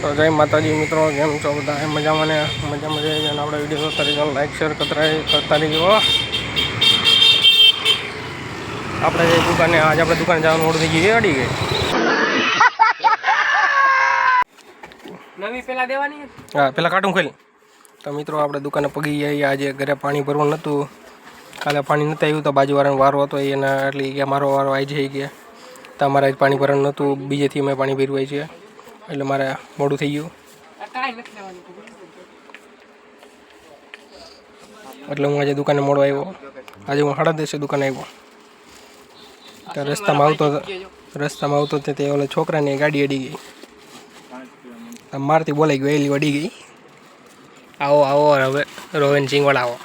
તો જય માતાજી મિત્રો કેમ છો બધા? એમ મજામાં ને? મજા મજા આવી અને આપણે વીડિયો જોતા રહીજો લાઈક શેર કરતા કરતા રહીજો આપણે જે દુકાને આજે આપણે દુકાને જવાનું મોડું થઈ ગયું અડી ગઈ નવી પેલા દેવાની? હા પેલા કાટું ખોલી. તો મિત્રો આપણે દુકાને પગી ગયા આજે ઘરે પાણી ભરવાનું નહોતું કાલે પાણી નહોતું આવ્યું તો બાજુવાળાનો વારો હતો એના એટલે કે મારો વારો આવી જઈ ગયા. તો અમારે પાણી ભરવાનું નહોતું બીજેથી અમે પાણી ભરવાય છે. એટલે મારે મોડું થઈ ગયું. કાંઈ નથી લેવાની એટલે હું આજે દુકાને મોડો આવ્યો. આજે હું સાડા દસે દુકાને આવ્યો. ત્યાં રસ્તામાં આવતો રસ્તામાં આવતો હતો તે ઓલા છોકરાની ગાડી અડી ગઈ. આમ મારથી બોલાઈ ગયો એલી અડી ગઈ. આવો આવો હવે રોહિન સિંગવાળા આવો.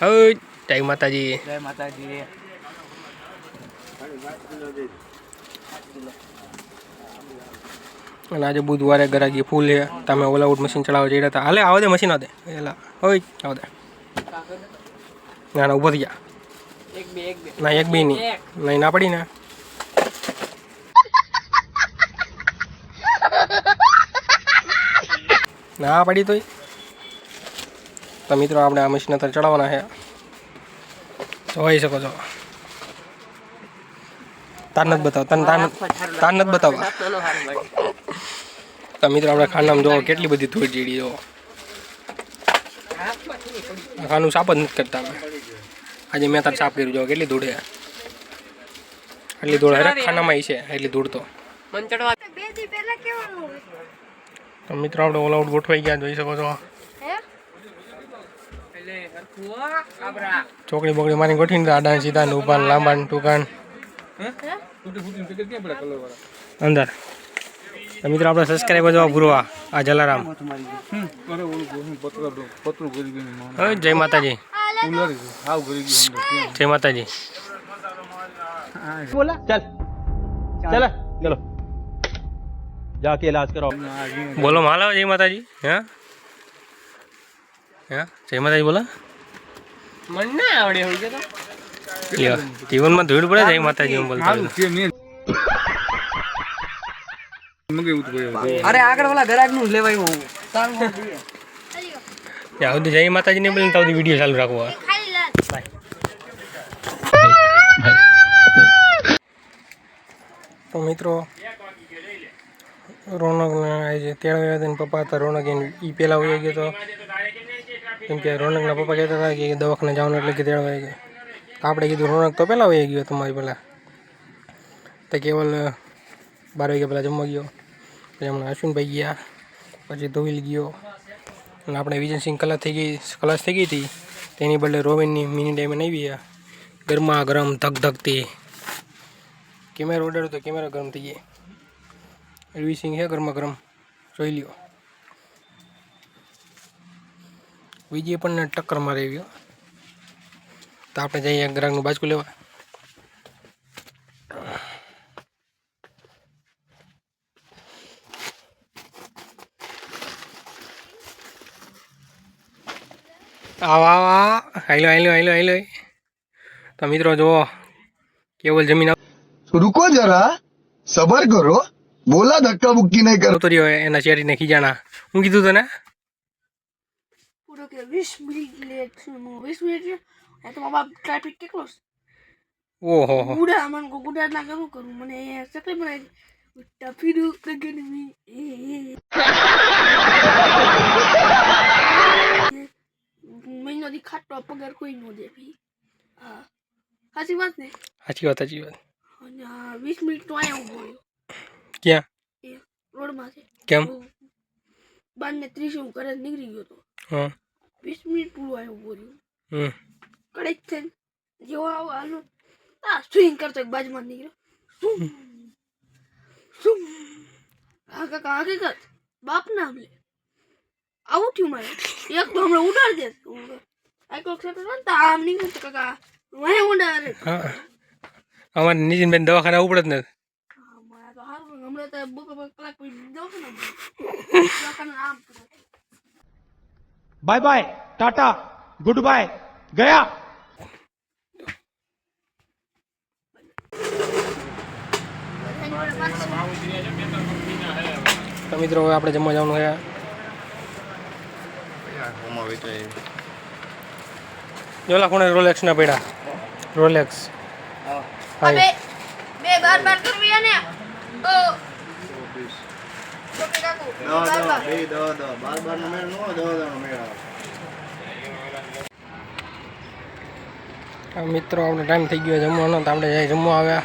હવે જય માતાજી. જય માતાજી. અને આજે બુધવારે ગરાગી ફૂલ છે તમે ઓલા આઉટ મશીન ચડાવવા જઈ રહ્યા હતા હાલે આવો દે મશીન આવો દે એલા હોય આવો દે ના ના ઊભો થઈ જા એક બે એક બે ના એક બી નહીં એક. નહીં ના પડી ને ના પડી તોય તો મિત્રો આપણે આ મશીન અત્યારે ચડાવવાના છે જોઈ શકો છો તાર નથી બતાવ તને તાર તાર નથી બતાવવા તો મિત્રો આપણે ખાનામાં જોવો કેટલી બધી થોડી ચીડી જોવો ખાનું સાફ જ નથી કરતા અમે આજે મેં તાર સાફ કર્યું જો કેટલી ધૂળ છે. એટલી ધૂળ હરે ખાનામાં છે એટલી ધૂળ તો. મન ચડવા બે દી પહેલા કેવાનું હોય? તો મિત્રો આપણે ઓલ આઉટ ગોઠવાઈ ગયા જોઈ શકો છો. ચોકડી બોકડી મારી ગોઠવીને આડા સીધા ઊભા લાંબા ને ટૂંકા અંદર તો મિત્રો આપણે સબસ્ક્રાઈબર જોવા પૂરવા આ જલારામ હવે જય માતાજી જય માતાજી बोला चल चल चलो जाके इलाज कराओ બોલો માલ આવે જય માતાજી હે હે જય માતાજી બોલો મન ના આવડે હોય છે તો લ્યો, જીવનમાં ધૂળ પડે જય માતાજી એમ બોલતા અરે આગળ ઓલા ગરાગનું લેવાય હું સુધી જય માતાજી ને બોલીને ત્યાં વીડિયો ચાલુ રાખવો તો મિત્રો રોનકને આજે તેડાવ્યા હતા પપ્પા હતા રોનક એને એ પહેલાં વહી ગયો તો. કેમ કે રોનકના પપ્પા કહેતા હતા કે દવાખાને જવાનું એટલે કે તેડાવાઈ ગયો. તો આપણે કીધું રોનક તો પહેલાં વહી ગયો તમારી પહેલાં. તો કેવલ, બાર વાગ્યા પહેલાં જમવા ગયો. પછી હમણાં અશ્વિનભાઈ ગયા. પછી ધોઈલ ગયો. અને આપણે વિજયસિંહ કલાસ થઈ ગઈ કલાસ થઈ ગઈ હતી. તેની બદલે રોવિનની મિની ડાયમંડ આવી ગયા. ગરમા ગરમ ધક ધકતી કેમેરો ઓર્ડર તો કેમેરા ગરમ થઈ જાય સર્વિસિંગ છે ગરમા ગરમ? જોઈ લ્યો. વિજય પણ ટક્કર મારે આવ્યો. તો આપણે જઈએ એક ગ્રામનું બાજકું લેવા. આવા આવા હાલો હાલો હાલો હાલો તો મિત્રો જુઓ કેવલ જમીન રૂકો જરા. સબર કરો. બોલા ધક્કા બુક્કી નહીં કરો. તો રહ્યો એના શેરીને ખીજાણા. હું કીધું તને? પૂરો કે વીસ મિનિટ લેટ છું હું વીસ મિનિટ એ તો બાબા ટ્રાફિક કેટલો છે ઓહો હો ગુડા મને કો ગુડા ના કરું કરું મને ચકલી બનાવી ટફીડું કગન મી મહિનો થી ખાટો પગાર કોઈ નો દે ભી હા સાચી વાત ને સાચી વાત સાચી વાત અને આ વીસ મિનિટ તો અહીંયા ઉભો રહ્યો ક્યાં એ રોડમાં છે કેમ બાર ને ત્રીસ હું ઘરે નીકળી ગયો તો હા વીસ મિનિટ પૂરું આવ્યો ઉભો રહ્યો હમ કડક થઈને જેવો આવો હાલો આ સ્વિંગ કરતો એક બાજુમાં નીકળ્યો શું શું હા કાકા હકીકત બાપ ના લે આવું થયું મારે એક તો હમણાં ઉડાડી દે આઈકો ક્ષેત્ર ને તો આમ નીકળે તો કાકા વાહે ઉડાડે હા અમારે નીતિનબેન દવાખાને આવવું પડે જ નથી હા, મારે તો હારું હમણાં તો બપોર પર કલાક પછી દવાખાને દવાખાને આમ કરે. bye bye tata goodbye गया તો મિત્રો હવે આપણે જમવા જવાનું છે જોલા કોણે રોલેક્સના પડ્યા રોલેક્સ હા બે બે બાર બાર કરવી અને ઓ મિત્રો આપણે ટાઈમ થઈ ગયો જમવાનો તો આપણે જાય જમવા આવ્યા.